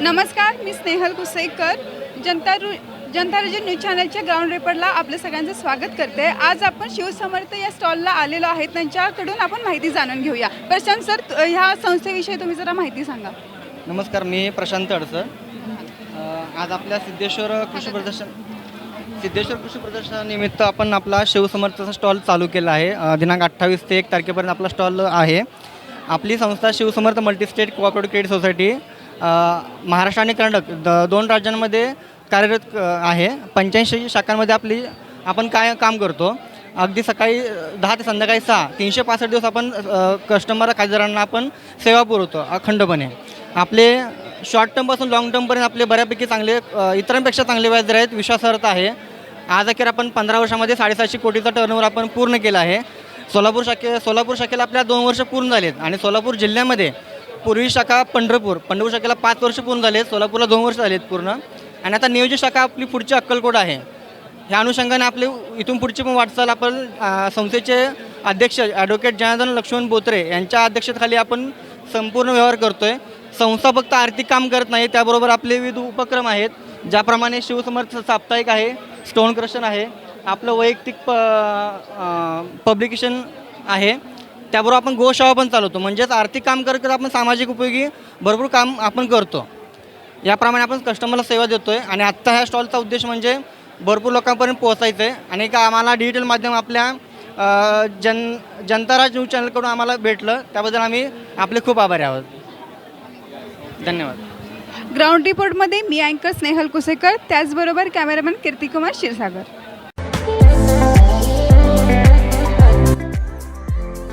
नमस्कार मी स्नेहल कुसेकर. जनता रु जनता रजन न्यूज चॅनलच्या ग्राउंड रिपोर्टला आपलं सगळ्यांचं स्वागत करते. आज आपण शिवसमर्थ या स्टॉलला आलेलो आहेत. त्यांच्याकडून आपण माहिती जाणून घेऊया. प्रशांत सर त- ह्या संस्थेविषयी तुम्ही जरा माहिती सांगा. नमस्कार मी प्रशांत अडसर आज आपल्या सिद्धेश्वर कृषी प्रदर्शन सिद्धेश्वर कृषी प्रदर्शनानिमित्त आपण आपला शिवसमर्थचा स्टॉल चालू केला आहे. दिनांक अठ्ठावीस ते एक तारखेपर्यंत आपला स्टॉल आहे. आपली संस्था Shivsamarth multistate cooperative credit society Maharashtra आणि कर्नाटक द दोन राज्यांमध्ये कार्यरत आहे. पंच्याऐंशी शाखांमध्ये आपली आपण काय काम करतो? अगदी सकाळी दहा ते संध्याकाळी सहा तीनशे पासष्ट दिवस आपण कस्टमर खासदारांना आपण सेवा पुरवतो अखंडपणे. आपले शॉर्ट टर्मपासून लॉंग टर्मपर्यंत आपले बऱ्यापैकी चांगले इतरांपेक्षा चांगले व्याजदर आहेत विश्वासार्हता आहे. आज अखेर आपण पंधरा वर्षामध्ये साडेसातशे कोटीचा टर्नओव्हर आपण पूर्ण केला आहे. सोलापूर शाखे सोलापूर शाखेला आपल्या दोन वर्ष पूर्ण झालेत आणि सोलापूर जिल्ह्यामध्ये पूर्वी शाखा पंढरपूर. पंढरपूर शाखेला पाच वर्ष पूर्ण झाले सोलापूरला दोन वर्ष झालेत पूर्ण. आणि आता नियोजित शाखा आपली पुढची अक्कलकोट आहे. ह्या अनुषंगाने आपले इथून पुढची पण वाटचाल आपण संस्थेचे अध्यक्ष ॲडव्होकेट जनार्दन लक्ष्मण बोत्रे यांच्या अध्यक्षतेखाली आपण संपूर्ण व्यवहार करतो आहे संस्था फक्त आर्थिक काम करत नाही त्याबरोबर आपले विविध उपक्रम आहेत. ज्याप्रमाणे शिवसमर्थ साप्ताहिक आहे स्टोन क्रशन आहे आपलं वैयक्तिक प पब्लिकेशन आहे. त्याबरोबर आपण गोशाळा पण चालवतो. म्हणजेच आर्थिक काम करत करत आपण सामाजिक उपयोगी भरपूर काम आपण करतो. याप्रमाणे आपण कस्टमरला सेवा देतो आहे आणि आत्ता ह्या स्टॉलचा उद्देश म्हणजे भरपूर लोकांपर्यंत पोहोचायचं आहे आणि का आम्हाला डिजिटल माध्यम आपल्या जन जनताराज न्यूज चॅनलकडून आम्हाला भेटलं. त्याबद्दल आम्ही आपले खूप आभारी आहोत. धन्यवाद. ग्राउंड रिपोर्टमध्ये मी अँकर स्नेहल कुसेकर त्याचबरोबर कॅमेरामॅन कीर्तिकुमार क्षीरसागर.